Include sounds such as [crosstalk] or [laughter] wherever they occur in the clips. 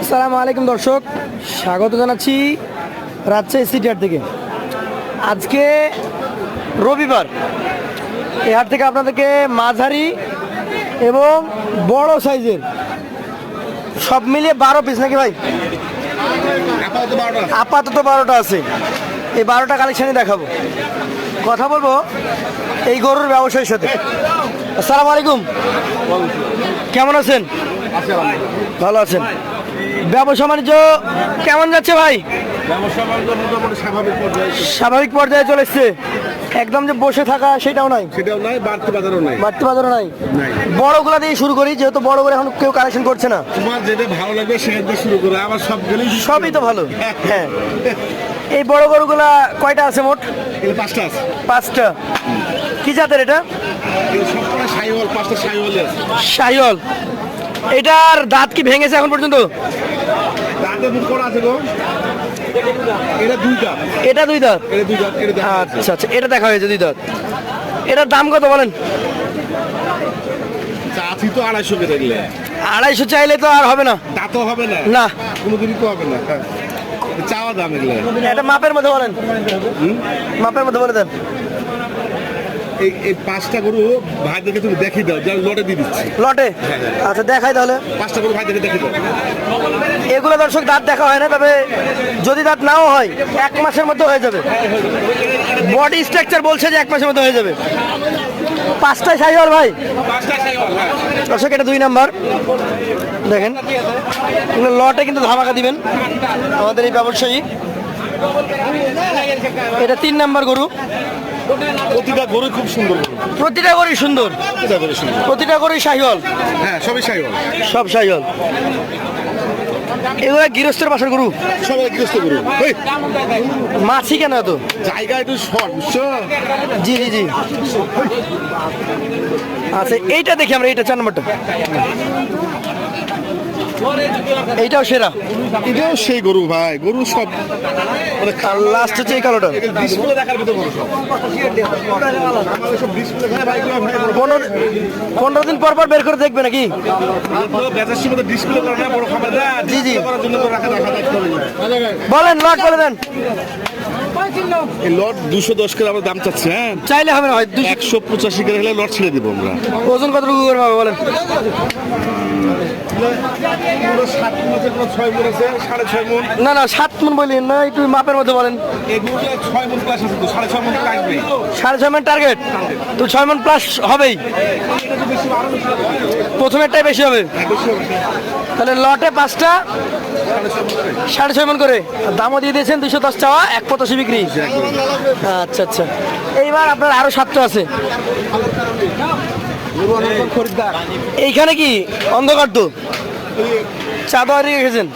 আসসালামু আলাইকুম দর্শক স্বাগত জানাচ্ছি রাজশাহী সিটি হাট থেকে। আজকে রবিবার এই হাট থেকে আপনাদেরকে মাঝারি এবং বড় সাইজের সব মিলিয়ে বারো পিস নাকি ভাই? আপাতত বারোটা। আপাতত বারোটা আছে। এই বারোটা কালেকশানই দেখাবো। কথা বলব এই গরুর ব্যবসায়ীর সাথে। আসসালামু আলাইকুম। কেমন আছেন? ভালো আছেন। ব্যবসা বাণিজ্য কেমন যাচ্ছে ভাই? ব্যবসা স্বাভাবিক পর্যায়ে স্বাভাবিক পর্যায়ে চলে এসছে। একদম যে বসে থাকা সেটাও নাই। সেটাও নাই বাড়তি বাজারও নাই। বাড়তি বাজারও নাই। বড়গুলা দিয়ে শুরু করি যেহেতু বড় করে এখন কেউ কালেকশন করছে না। তোমার যেটা ভালো লাগবে থেকে শুরু করে। আবার সব গেলেই সবই তো ভালো। [laughs] হ্যাঁ। এই বড় গরুগুলা কয়টা আছে মোট? পাঁচটা আছে। পাঁচটা। কি জাতের এটা? সাইওয়াল পাঁচটা সাইওয়ালই আছে। এটার দাঁত কি ভেঙেছে এখন পর্যন্ত? দাঁতে মুখ করা আছে গো। এটা দুই দাঁত। এটা দুই দাঁত? এটা দেখা আচ্ছা আচ্ছা এটা দেখা হয়েছে দুই দাঁত। এটার দাম কত বলেন? চাচি তো আড়াইশো কে দেখলে। আড়াইশো চাইলে তো আর হবে না। তা তো হবে না? না। কোনোদিনই তো হবে না। হ্যাঁ। চাওয়া দাম এগুলো। এটা মাপের মধ্যে বলেন। মাপের মধ্যে বলে দেন। এই এই পাঁচটা গরু ভাইদেরকে তুমি দেখিয়ে দাও যা লটে দিয়ে দিচ্ছি। লটে? আচ্ছা দেখাই তাহলে। পাঁচটা গরু ভাইদেরকে দেখিয়ে দাও। এগুলো দর্শক দাঁত দেখা হয় না তবে যদি দাঁত নাও হয় এক মাসের মধ্যে হয়ে যাবে। বডি স্ট্রাকচার বলছে যে এক মাসের মধ্যে হয়ে যাবে। পাঁচটায় ভাই সাইওয়াল হ্যাঁ দর্শক এটা দুই নাম্বার। দেখেন লটে কিন্তু ধামাকা দিবেন আমাদের এই ব্যবসায়ী। এটা তিন নাম্বার গরু। প্রতিটা গরু খুব সুন্দর প্রতিটা গরুই সুন্দর। প্রতিটা গরু শাহিওয়াল হ্যাঁ সবই সাইওয়াল। সব শাহিওয়াল এগুলো গৃহস্থের বাসার গরু। সবাই গৃহস্থ গরু। মাছি কেন এত? জায়গা একটু শর্ট জি জি জি। আচ্ছা এইটা দেখি আমরা এইটা চার নম্বরটা। এইটাও সেরা। এটাও সেই গরু ভাই গরু সব মানে লাস্ট হচ্ছে এই কালোটা। পনেরো দিন পর পর বের করে দেখবে নাকি? জি, জি। বলেন লট বলে দেন। এই লট দুশো দশ করে আমরা দাম চাচ্ছি হ্যাঁ? চাইলে হবে না হয় একশো পঁচাশি করে হলে লট ছেড়ে দেবো আমরা। ওজন কতটুকু বলেন? ছয় না না সাত মন না একটু মাপের মধ্যে বলেন। সাড়ে ছয় মন সাড়ে ছয় মন টার্গেট তো ছয় মন প্লাস হবেই। প্রথমেরটাই বেশি হবে। তাহলে লটে পাঁচটা সাড়ে ছয় মন করে। দামও দিয়ে দিয়েছেন দুশো দশ চাওয়া এক পঁচাশি বিক্রি। আচ্ছা আচ্ছা। এইবার আপনার আরও সাতটা আছে। এইখানে কি অন্ধকার তো? চাঁদা রেখেছেন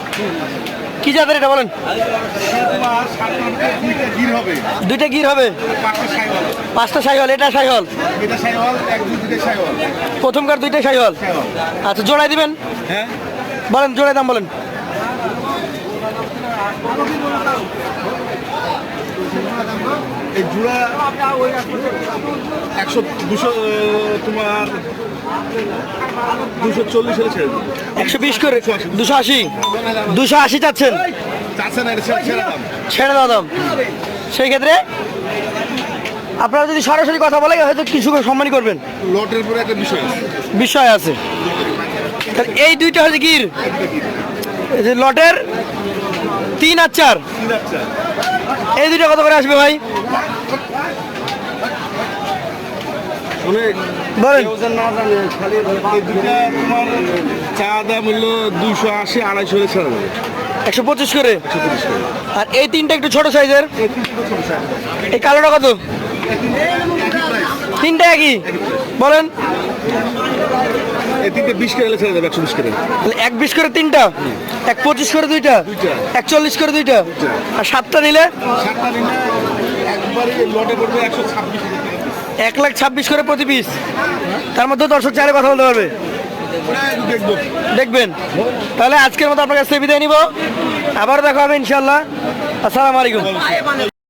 কি জাতের এটা বলেন? দুইটা গির হবে। পাঁচটা সাইহল এটা সাইহল? প্রথমকার দুইটাই সাইহল। আচ্ছা জোড়াই দিবেন? হ্যাঁ। বলেন জোড়াই দাম বলেন। এই জুড়া একশো দুশো তোমার দুশো চল্লিশ হলে ছেড়ে একশো বিশ করে? দুশো আশি? দুশো আশি চাচ্ছেন? ছেড়ে দাও। দাম। সেই ক্ষেত্রে আপনারা যদি সরাসরি কথা বলে হয়তো কিছু সম্মানই করবেন। লটের পরে একটা বিষয় আছে। বিষয় আছে। এই দুইটা হচ্ছে গির লটের তিন আর চার। এই দুইটা কত করে আসবে ভাই? অনেক বলেন এই দুটা তোমার চা দাম হলো দুশো আশি আড়াইশো একশো পঁচিশ করে? আর এই তিনটা একটু ছোট সাইজের। এই কালোটা কত? তিনটা একই। বলেন। তিনটে বিশ করে ছেড়ে দেবে একশো বিশ করে। তাহলে এক বিশ করে তিনটা? এক পঁচিশ করে দুইটা? দুইটা। এক চল্লিশ করে দুইটা? আর সাতটা নিলে? সাতটা দিনে একবারে লটে পড়বে একশো ছাব্বিশ এক লাখ ছাব্বিশ করে প্রতি পিস? তার মধ্যে দর্শক চাইলে কথা বলতে পারবে। দেখবেন। তাহলে আজকের মতো আপনার কাছে বিদায় নিব। আবার দেখা হবে ইনশাল্লাহ আসসালামু আলাইকুম।